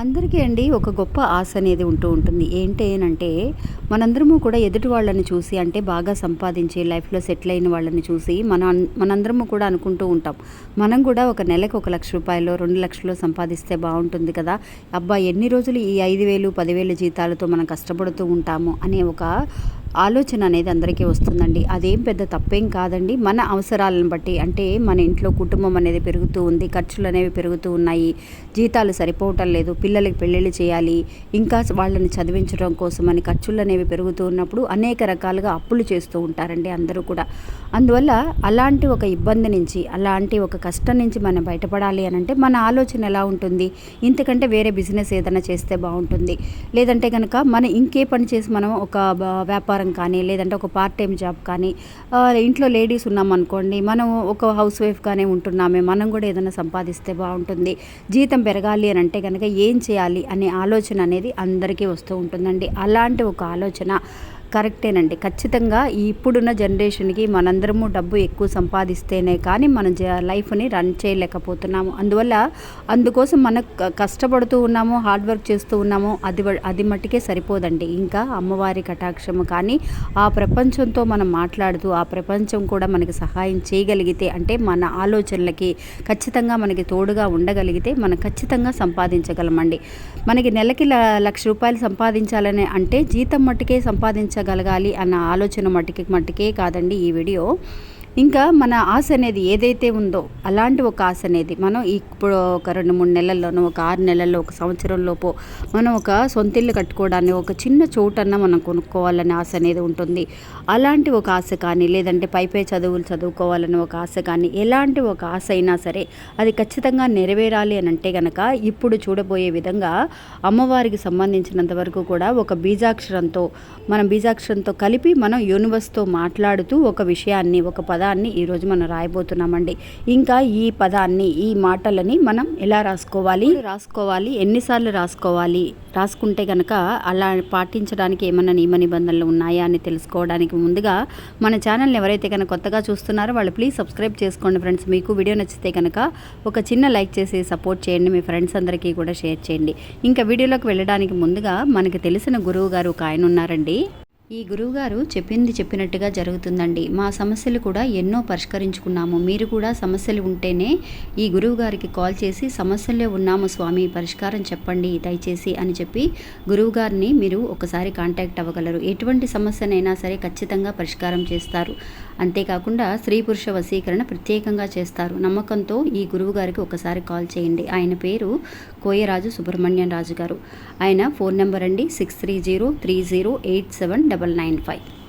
అందరికీ అండి ఒక గొప్ప ఆశ అనేది ఉంటూ ఉంటుంది. ఏంటి అంటే మనందరము కూడా ఎదుటి వాళ్ళని చూసి అంటే బాగా సంపాదించి లైఫ్లో సెటిల్ అయిన వాళ్ళని చూసి మన మనందరము కూడా అనుకుంటూ ఉంటాం. మనం కూడా ఒక నెలకు ఒక లక్ష రూపాయలు రెండు లక్షలు సంపాదిస్తే బాగుంటుంది కదా. అబ్బా ఎన్ని రోజులు ఈ ఐదు వేలు పదివేలు జీతాలతో మనం కష్టపడుతూ ఉంటాము అనే ఒక ఆలోచన అనేది అందరికీ వస్తుందండి. అదేం పెద్ద తప్పేం కాదండి. మన అవసరాలను బట్టి అంటే మన ఇంట్లో కుటుంబం అనేది పెరుగుతూ ఉంది ఖర్చులు అనేవి పెరుగుతూ ఉన్నాయి. జీతాలు సరిపోవటం లేదు పిల్లలకి పెళ్ళిళ్ళు చేయాలి ఇంకా వాళ్ళని చదివించడం కోసం అని ఖర్చులు అనేవి పెరుగుతూ ఉన్నప్పుడు అనేక రకాలుగా అప్పులు చేస్తూ ఉంటారండి అందరూ కూడా. అందువల్ల అలాంటి ఒక ఇబ్బంది నుంచి అలాంటి ఒక కష్టం నుంచి మనం బయటపడాలి అని అంటే మన ఆలోచన ఎలా ఉంటుంది? ఇంతకంటే వేరే బిజినెస్ ఏదైనా చేస్తే బాగుంటుంది. లేదంటే కనుక మన ఇంకే పని చేసి మనం ఒక బ- వ్యాపారం కానీ లేదంటే ఒక పార్ట్ టైం జాబ్ కానీ ఇంట్లో లేడీస్ ఉన్నాం అనుకోండి మనం ఒక హౌస్ వైఫ్గానే ఉంటున్నామే మనం కూడా ఏదైనా సంపాదిస్తే బాగుంటుంది జీతం పెరగాలి అని అంటే కనుక ఏం చేయాలి అనే ఆలోచన అనేది అందరికీ వస్తూ ఉంటుందండి. అలాంటి ఒక ఆలోచన కరెక్టేనండి. ఖచ్చితంగా ఇప్పుడున్న జనరేషన్కి మనందరము డబ్బు ఎక్కువ సంపాదిస్తేనే కానీ మన జ లైఫ్ని రన్ చేయలేకపోతున్నాము. అందువల్ల అందుకోసం మనం కష్టపడుతూ ఉన్నాము హార్డ్ వర్క్ చేస్తూ ఉన్నాము అది అది మట్టుకే సరిపోదండి. ఇంకా అమ్మవారి కటాక్షము కానీ ఆ ప్రపంచంతో మనం మాట్లాడుతూ ఆ ప్రపంచం కూడా మనకి సహాయం చేయగలిగితే అంటే మన ఆలోచనలకి ఖచ్చితంగా మనకి తోడుగా ఉండగలిగితే మనం ఖచ్చితంగా సంపాదించగలమండి. మనకి నెలకి ల- లక్ష రూపాయలు సంపాదించాలని అంటే జీతం మట్టుకే సంపాదించగలగాలి అన్న ఆలోచన మట్టికి మట్టికే కాదండి ఈ వీడియో. ఇంకా మన ఆశ అనేది ఏదైతే ఉందో అలాంటి ఒక ఆశ అనేది మనం ఇప్పుడు ఒక రెండు మూడు నెలల్లోనో ఒక ఆరు నెలల్లో ఒక సంవత్సరంలోపు మనం ఒక సొంత ఇల్లు కట్టుకోవడాన్ని ఒక చిన్న చోటన్నా మనం కొనుక్కోవాలనే ఆశ అనేది ఉంటుంది. అలాంటి ఒక ఆశ కానీ లేదంటే పై పై చదువులు చదువుకోవాలని ఒక ఆశ కానీ ఎలాంటి ఒక ఆశ అయినా సరే అది ఖచ్చితంగా నెరవేరాలి అని అంటే కనుక ఇప్పుడు చూడబోయే విధంగా అమ్మవారికి సంబంధించినంత వరకు కూడా ఒక బీజాక్షరంతో మనం బీజాక్షరంతో కలిపి మనం యూనివర్స్తో మాట్లాడుతూ ఒక విషయాన్ని ఒక పదాన్ని ఈరోజు మనం రాయబోతున్నామండి. ఇంకా ఈ పదాన్ని ఈ మాటలని మనం ఎలా రాసుకోవాలి? రాసుకోవాలి? ఎన్నిసార్లు రాసుకోవాలి? రాసుకుంటే కనుక అలా పాటించడానికి ఏమైనా నియమ నిబంధనలు ఉన్నాయా అని తెలుసుకోవడానికి ముందుగా మన ఛానల్ని ఎవరైతే కనుక కొత్తగా చూస్తున్నారో వాళ్ళు ప్లీజ్ సబ్స్క్రైబ్ చేసుకోండి ఫ్రెండ్స్. మీకు వీడియో నచ్చితే కనుక ఒక చిన్న లైక్ చేసి సపోర్ట్ చేయండి. మీ ఫ్రెండ్స్ అందరికీ కూడా షేర్ చేయండి. ఇంకా వీడియోలోకి వెళ్ళడానికి ముందుగా మనకు తెలిసిన గురువు గారు ఒక ఆయన ఉన్నారండి. ఈ గురువుగారు చెప్పింది చెప్పినట్టుగా జరుగుతుందండి. మా సమస్యలు కూడా ఎన్నో పరిష్కరించుకున్నాము. మీరు కూడా సమస్యలు ఉంటేనే ఈ గురువు గారికి కాల్ చేసి సమస్యల్లో ఉన్నాము స్వామి పరిష్కారం చెప్పండి దయచేసి అని చెప్పి గురువుగారిని మీరు ఒకసారి కాంటాక్ట్ అవ్వగలరు. ఎటువంటి సమస్యనైనా సరే ఖచ్చితంగా పరిష్కారం చేస్తారు. అంతేకాకుండా స్త్రీ పురుష వశీకరణ ప్రత్యేకంగా చేస్తారు. నమ్మకంతో ఈ గురువుగారికి ఒకసారి కాల్ చేయండి. ఆయన పేరు కోయరాజు సుబ్రహ్మణ్యం రాజు గారు ఆయన ఫోన్ నెంబర్ అండి. Six three zero three zero eight seven double nine five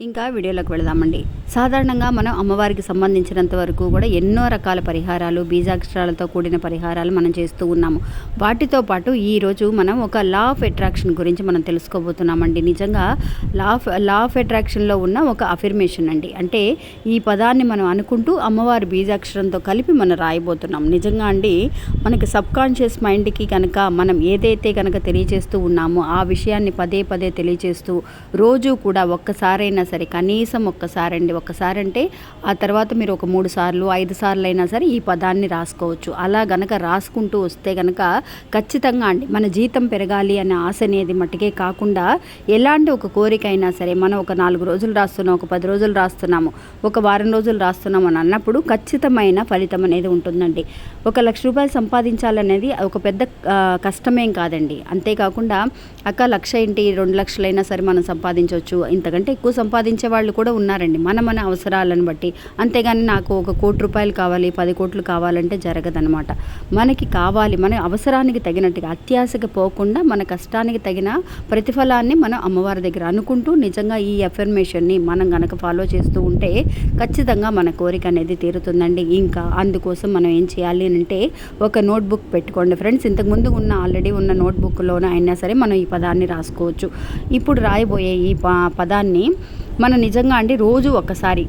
ఇంకా వీడియోలోకి వెళదామండి. సాధారణంగా మనం అమ్మవారికి సంబంధించినంత వరకు కూడా ఎన్నో రకాల పరిహారాలు బీజాక్షరాలతో కూడిన పరిహారాలు మనం చేస్తూ ఉన్నాము. వాటితో పాటు ఈరోజు మనం ఒక లా ఆఫ్ అట్రాక్షన్ గురించి మనం తెలుసుకోబోతున్నామండి. నిజంగా లా ఆఫ్ లా ఆఫ్ అట్రాక్షన్లో ఉన్న ఒక అఫిర్మేషన్ అండి. అంటే ఈ పదాన్ని మనం అనుకుంటూ అమ్మవారి బీజాక్షరంతో కలిపి మనం రాయబోతున్నాం. నిజంగా అండి మనకి సబ్ కాన్షియస్ మైండ్కి కనుక మనం ఏదైతే కనుక తెలియజేస్తూ ఉన్నామో ఆ విషయాన్ని పదే పదే తెలియజేస్తూ రోజు కూడా ఒక్కసారైనా సరే కనీసం ఒక్కసారి అండి ఒక్కసారి అంటే ఆ తర్వాత మీరు ఒక మూడు సార్లు ఐదు సార్లు అయినా సరే ఈ పదాన్ని రాసుకోవచ్చు. అలా గనక రాసుకుంటూ వస్తే గనక ఖచ్చితంగా అండి మన జీతం పెరగాలి అనే ఆశ అనేది మట్టుకే కాకుండా ఎలాంటి ఒక కోరిక అయినా సరే మనం ఒక నాలుగు రోజులు రాస్తున్నాం ఒక పది రోజులు రాస్తున్నాము ఒక వారం రోజులు రాస్తున్నాము అని అన్నప్పుడు ఖచ్చితమైన ఫలితం అనేది ఉంటుందండి. ఒక లక్ష రూపాయలు సంపాదించాలనేది ఒక పెద్ద కష్టమేం కాదండి. అంతేకాకుండా అక్క లక్ష ఏంటి? రెండు లక్షలైనా సరే మనం సంపాదించవచ్చు. ఇంతకంటే ఎక్కువ సంపాదించే వాళ్ళు కూడా ఉన్నారండి. మన మన అవసరాలను బట్టి. అంతేగాని నాకు ఒక కోటి రూపాయలు కావాలి పది కోట్లు కావాలంటే జరగదనమాట మనకి కావాలి మన అవసరానికి తగినట్టుగా అత్యాశకు పోకుండా మన కష్టానికి తగిన ప్రతిఫలాన్ని మనం అమ్మవారి దగ్గర అనుకుంటూ నిజంగా ఈ ఎఫర్మేషన్ని మనం గనక ఫాలో చేస్తూ ఉంటే ఖచ్చితంగా మన కోరిక అనేది తీరుతుందండి. ఇంకా అందుకోసం మనం ఏం చేయాలి అని అంటే ఒక నోట్బుక్ పెట్టుకోండి. ఫ్రెండ్స్ ఇంతకుముందు ఉన్న ఆల్రెడీ ఉన్న నోట్బుక్లోనే అయినా సరే మనం ఈ పదాన్ని రాసుకోవచ్చు. ఇప్పుడు రాయబోయే ఈ ప పదాన్ని మనం నిజంగా అండి రోజు ఒకసారి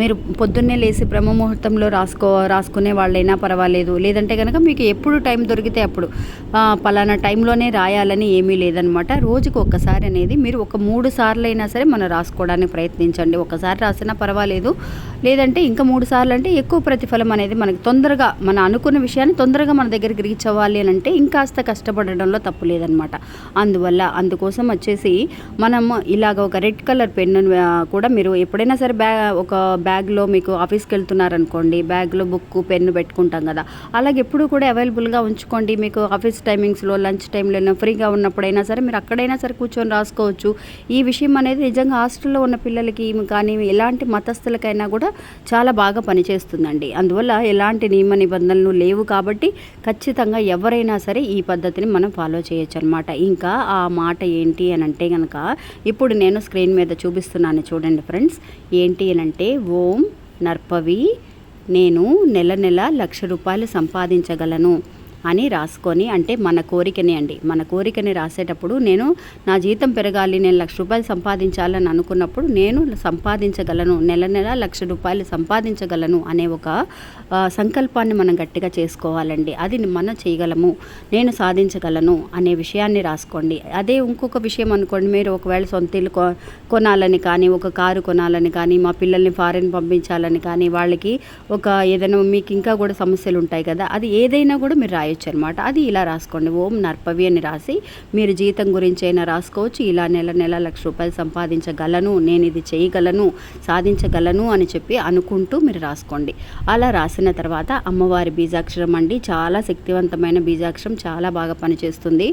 మీరు పొద్దున్నే లేసి బ్రహ్మ ముహూర్తంలో రాసుకో రాసుకునే వాళ్ళైనా పర్వాలేదు. లేదంటే కనుక మీకు ఎప్పుడు టైం దొరికితే అప్పుడు. పలానా టైంలోనే రాయాలని ఏమీ లేదనమాట. రోజుకు ఒక్కసారి అనేది మీరు ఒక మూడు సార్లు అయినా సరే మనం రాసుకోవడానికి ప్రయత్నించండి. ఒకసారి రాసినా పర్వాలేదు. లేదంటే ఇంకా మూడు సార్లు అంటే ఎక్కువ ప్రతిఫలం అనేది మనకి తొందరగా మన అనుకున్న విషయాన్ని తొందరగా మన దగ్గరికి రీచ్ అవ్వాలి అని అంటే ఇంకాస్త కష్టపడడంలో తప్పు లేదనమాట. అందువల్ల అందుకోసం వచ్చేసి మనం ఇలాగ ఒక రెడ్ కలర్ పెన్ను కూడా మీరు ఎప్పుడైనా సరే బ్యా ఒక బ్యాగ్లో మీకు ఆఫీస్కి వెళ్తున్నారనుకోండి బ్యాగ్లో బుక్ పెన్ను పెట్టుకుంటాం కదా. అలాగే ఎప్పుడు కూడా అవైలబుల్గా ఉంచుకోండి. మీకు ఆఫీస్ టైమింగ్స్లో లంచ్ టైంలో ఫ్రీగా ఉన్నప్పుడైనా సరే మీరు అక్కడైనా సరే కూర్చొని రాసుకోవచ్చు. ఈ విషయం అనేది నిజంగా హాస్టల్లో ఉన్న పిల్లలకి కానీ ఎలాంటి మతస్థులకైనా కూడా చాలా బాగా పనిచేస్తుందండి. అందువల్ల ఎలాంటి నియమ నిబంధనలు లేవు కాబట్టి ఖచ్చితంగా ఎవరైనా సరే ఈ పద్ధతిని మనం ఫాలో చేయొచ్చు అనమాట ఇంకా ఆ మాట ఏంటి అని అంటే కనుక ఇప్పుడు నేను స్క్రీన్ మీద చూపిస్తున్నాను చూడండి ఫ్రెండ్స్. ఏంటి అని అంటే ఓం నర్పవి నేను నెల నెల లక్ష రూపాయలు సంపాదించగలను. అని రాసుకొని అంటే మన కోరికని అండి. మన కోరికని రాసేటప్పుడు నేను నా జీతం పెరగాలి నేను లక్ష రూపాయలు సంపాదించాలని అనుకున్నప్పుడు నేను సంపాదించగలను నెల నెల లక్ష రూపాయలు సంపాదించగలను అనే ఒక సంకల్పాన్ని మనం గట్టిగా చేసుకోవాలండి. అది మనం చేయగలము నేను సాధించగలను అనే విషయాన్ని రాసుకోండి. అదే ఇంకొక విషయం అనుకోండి మీరు ఒకవేళ సొంత ఇల్లు కొ కొనాలని కానీ ఒక కారు కొనాలని కానీ మా పిల్లల్ని ఫారెన్ పంపించాలని కానీ వాళ్ళకి ఒక ఏదైనా మీకు ఇంకా కూడా సమస్యలు ఉంటాయి కదా అది ఏదైనా కూడా మీరు రాయొచ్చు అనమాట అది ఇలా రాసుకోండి. ఓం నర్పవి అని రాసి మీరు జీతం గురించి అయినా రాసుకోవచ్చు. ఇలా నెల నెల లక్ష రూపాయలు సంపాదించగలను. నేను ఇది చేయగలను సాధించగలను అని చెప్పి అనుకుంటూ మీరు రాసుకోండి. అలా రాసిన తర్వాత అమ్మవారి బీజాక్షరం అండి. చాలా శక్తివంతమైన బీజాక్షరం. చాలా బాగా పనిచేస్తుంది.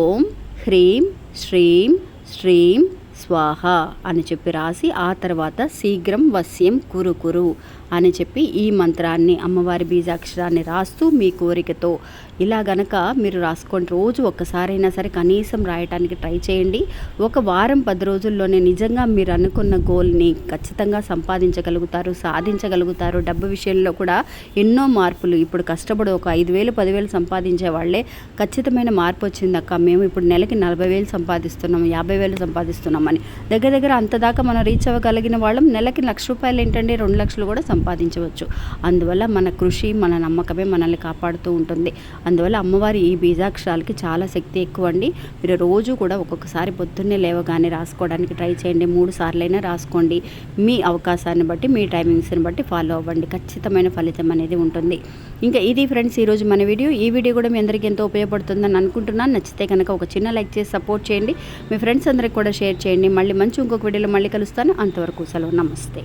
ఓం హ్రీం శ్రీం శ్రీం స్వాహ అని చెప్పి రాసి ఆ తర్వాత శీఘ్రం వస్యం కురు కురు అని చెప్పి ఈ మంత్రాన్ని అమ్మవారి బీజాక్షరాన్ని రాస్తూ మీ కోరికతో. ఇలా గనక మీరు రాసుకోండి రోజు ఒక్కసారైనా సరే కనీసం రాయటానికి ట్రై చేయండి. ఒక వారం పది రోజుల్లోనే నిజంగా మీరు అనుకున్న గోల్ని ఖచ్చితంగా సంపాదించగలుగుతారు సాధించగలుగుతారు. డబ్బు విషయంలో కూడా ఎన్నో మార్పులు. ఇప్పుడు కష్టపడి ఒక ఐదు వేలు పదివేలు సంపాదించే వాళ్ళే ఖచ్చితమైన మార్పు వచ్చిందక్క మేము ఇప్పుడు నెలకి నలభై వేలు సంపాదిస్తున్నాం యాభై వేలు సంపాదిస్తున్నామని దగ్గర దగ్గర అంత దాకా మనం రీచ్ అవ్వగలిగిన వాళ్ళం. నెలకి లక్ష రూపాయలు ఏంటంటే రెండు లక్షలు కూడా సంపాదించవచ్చు. అందువల్ల మన కృషి మన నమ్మకమే మనల్ని కాపాడుతూ ఉంటుంది. అందువల్ల అమ్మవారి ఈ బీజాక్షరాలకి చాలా శక్తి ఎక్కువ అండి మీరు రోజు కూడా ఒక్కొక్కసారి పొద్దున్నే లేవగానే రాసుకోవడానికి ట్రై చేయండి. మూడు సార్లైనా రాసుకోండి. మీ అవకాశాన్ని బట్టి మీ టైమింగ్స్ని బట్టి ఫాలో అవ్వండి. ఖచ్చితమైన ఫలితం అనేది ఉంటుంది. ఇంకా ఇది ఫ్రెండ్స్ ఈరోజు మన వీడియో. ఈ వీడియో కూడా మీ అందరికీ ఎంతో ఉపయోగపడుతుందని అనుకుంటున్నాను. నచ్చితే కనుక ఒక చిన్న లైక్ చేసి సపోర్ట్ చేయండి. మీ ఫ్రెండ్స్ అందరికి కూడా షేర్ చేయండి. మళ్ళీ మంచి ఇంకొక వీడియోలో మళ్ళీ కలుస్తాను. అంతవరకు సెలవు. నమస్తే.